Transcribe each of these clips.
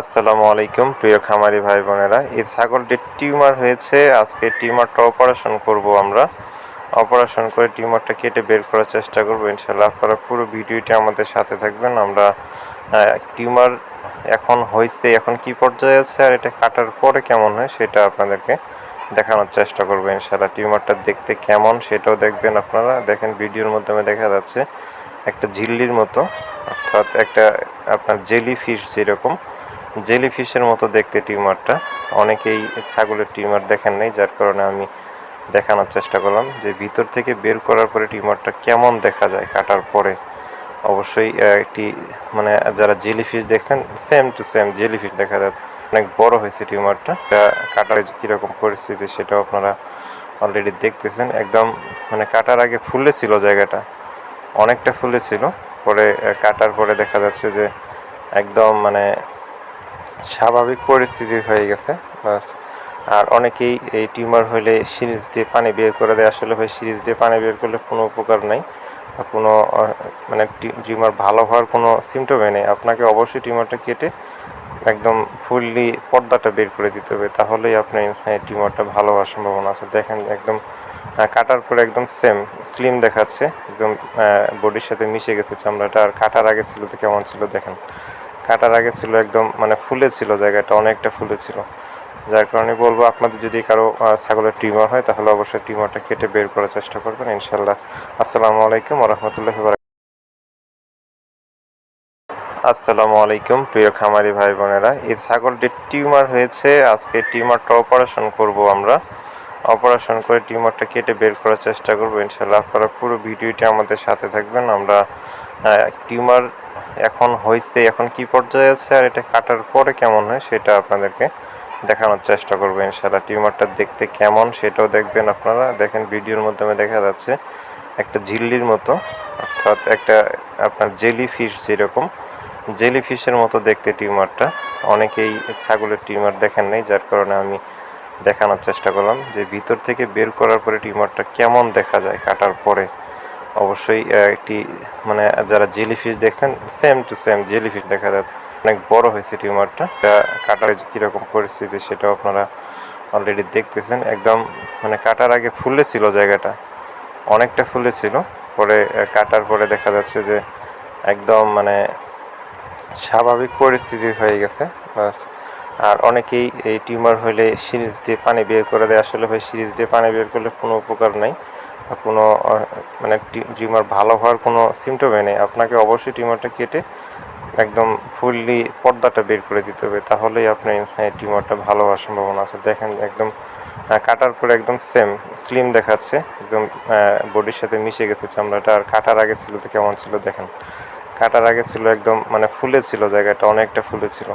আসসালামু আলাইকুম, প্রিয় খামারি ভাই বোনেরা। এই ছাগলটির টিউমার হয়েছে। আজকে টিউমারটা অপারেশন করব আমরা। অপারেশন করে টিউমারটা কেটে বের করার চেষ্টা করব। ইনশাল্লাহ আপনারা পুরো ভিডিওটি আমাদের সাথে থাকবেন। আমরা টিউমার এখন হয়েছে, এখন কি পর্যায়ে আছে আর এটা কাটার পরে কেমন হয় সেটা আপনাদেরকে দেখানোর চেষ্টা করব ইনশাল্লাহ টিউমারটা দেখতে কেমন সেটাও দেখবেন আপনারা। দেখেন ভিডিওর মাধ্যমে দেখা যাচ্ছে একটা ঝিল্লির মতো, অর্থাৎ একটা আপনার জেলি ফিশ যেরকম। জেলি ফিশের মতো দেখতে টিউমারটা। অনেকেই ছাগলের টিউমার দেখেন নাই, যার কারণে আমি দেখানোর চেষ্টা করলাম যে ভিতর থেকে বের করার পরে টিউমারটা কেমন দেখা যায় কাটার পরে। অবশ্যই একটি মানে যারা জেলি ফিশ দেখছেন same to same jellyfish দেখা যায়। অনেক বড় হয়েছে টিউমারটা। কাটার কীরকম পরিস্থিতি সেটাও আপনারা অলরেডি দেখতেছেন। একদম মানে কাটার আগে ফুলে ছিল জায়গাটা। অনেকটা ফুলে ছিল। পরে কাটার পরে দেখা যাচ্ছে যে একদম মানে স্বাভাবিক পরিস্থিতি হয়ে গেছে আর অনেকেই এই টিউমার হলে সিরিজ দিয়ে পানি বের করে দেয়। আসলে ভাই সিরিজ দিয়ে পানি বের করলে কোনো উপকার নাই। কোনো মানে টিউমার ভালো হওয়ার কোনো সিমটমই নেই। আপনাকে অবশ্যই টিউমারটা কেটে একদম ফুললি পর্দাটা বের করে দিতে হবে। তাহলেই আপনি হ্যাঁ, টিউমারটা ভালো হওয়ার সম্ভাবনা আছে। দেখেন একদম কাটার পরে একদম সেম স্লিম দেখাচ্ছে। একদম বডির সাথে মিশে গেছে চামড়াটা। আর কাটার আগে ছিল তো কেমন ছিল দেখেন। কাটার আগে ছিল একদম মানে ফুলে ছিল জায়গাটা, অনেকটা ফুলে ছিল। যার কারণে বলব, আপনাদের যদি কারও ছাগলের টিউমার হয়, তাহলে অবশ্যই টিউমারটা কেটে বের করার চেষ্টা করবেন ইনশাল্লাহ আসসালামু আলাইকুম রহমতুল্লাহ আসসালামু আলাইকুম, প্রিয় খামারি ভাই বোনেরা। এই ছাগলটির টিউমার হয়েছে, আজকে টিউমারটা অপারেশন করব আমরা। অপারেশন করে টিউমারটা কেটে বের করার চেষ্টা করব ইনশাল্লাহ আপনারা পুরো ভিডিওটি আমাদের সাথে থাকবেন। আমরা টিউমার এখন হয়েছে এখন কি পর্যায়ে আছে আর এটা কাটার পরে কেমন হয় সেটা আপনাদেরকে দেখানোর চেষ্টা করব ইনশাল্লাহ টিউমারটা দেখতে কেমন সেটাও দেখবেন আপনারা। দেখেন ভিডিওর মাধ্যমে দেখা যাচ্ছে একটা ঝিল্লির মতো, অর্থাৎ একটা আপনার জেলি ফিশ যেরকম, জেলি ফিশের মতো দেখতে টিউমারটা। অনেকেই ছাগলের টিউমার দেখেন নাই, যার কারণে আমি দেখানোর চেষ্টা করলাম যে ভিতর থেকে বের করার পরে টিউমারটা কেমন দেখা যায় কাটার পরে। অবশ্যই একটি মানে যারা জেলি ফিশ দেখছেন same to same jellyfish দেখা যায়। অনেক বড় হয়েছে টিউমারটা। কাটার কীরকম পরিস্থিতি সেটাও আপনারা অলরেডি দেখতেছেন। একদম মানে কাটার আগে ফুলে ছিল জায়গাটা। অনেকটা ফুলে ছিল। পরে কাটার পরে দেখা যাচ্ছে যে একদম মানে স্বাভাবিক পরিস্থিতি হয়ে গেছে। আর অনেকেই এই টিউমার হলে সিরিজ দিয়ে পানি বের করে দেয়। আসলে ভাই, সিরিজ দিয়ে পানি বের করলে কোনো উপকার নাই। কোনো মানে টিউমার ভালো হওয়ার কোনো সিমটমে নেই। আপনাকে অবশ্যই টিউমারটা কেটে একদম ফুললি পর্দাটা বের করে দিতে হবে। তাহলেই আপনি হ্যাঁ, টিউমারটা ভালো হওয়ার সম্ভাবনা আছে। দেখেন একদম কাটার পরে একদম সেম স্লিম দেখাচ্ছে। একদম বডির সাথে মিশে গেছে চামড়াটা। আর কাটার আগে ছিল তো কেমন ছিল দেখেন। কাটার আগে ছিল একদম মানে ফুলে ছিল জায়গাটা, অনেকটা ফুলে ছিল।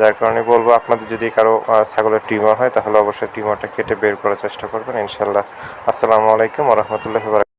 যার কারণে বলব, আপনাদের যদি কারও ছাগলের টিউমার হয়, তাহলে অবশ্যই টিউমারটা কেটে বের করার চেষ্টা করবেন। ইনশাল্লাহ আসসালামু আলাইকুম রহমতুল্লাহ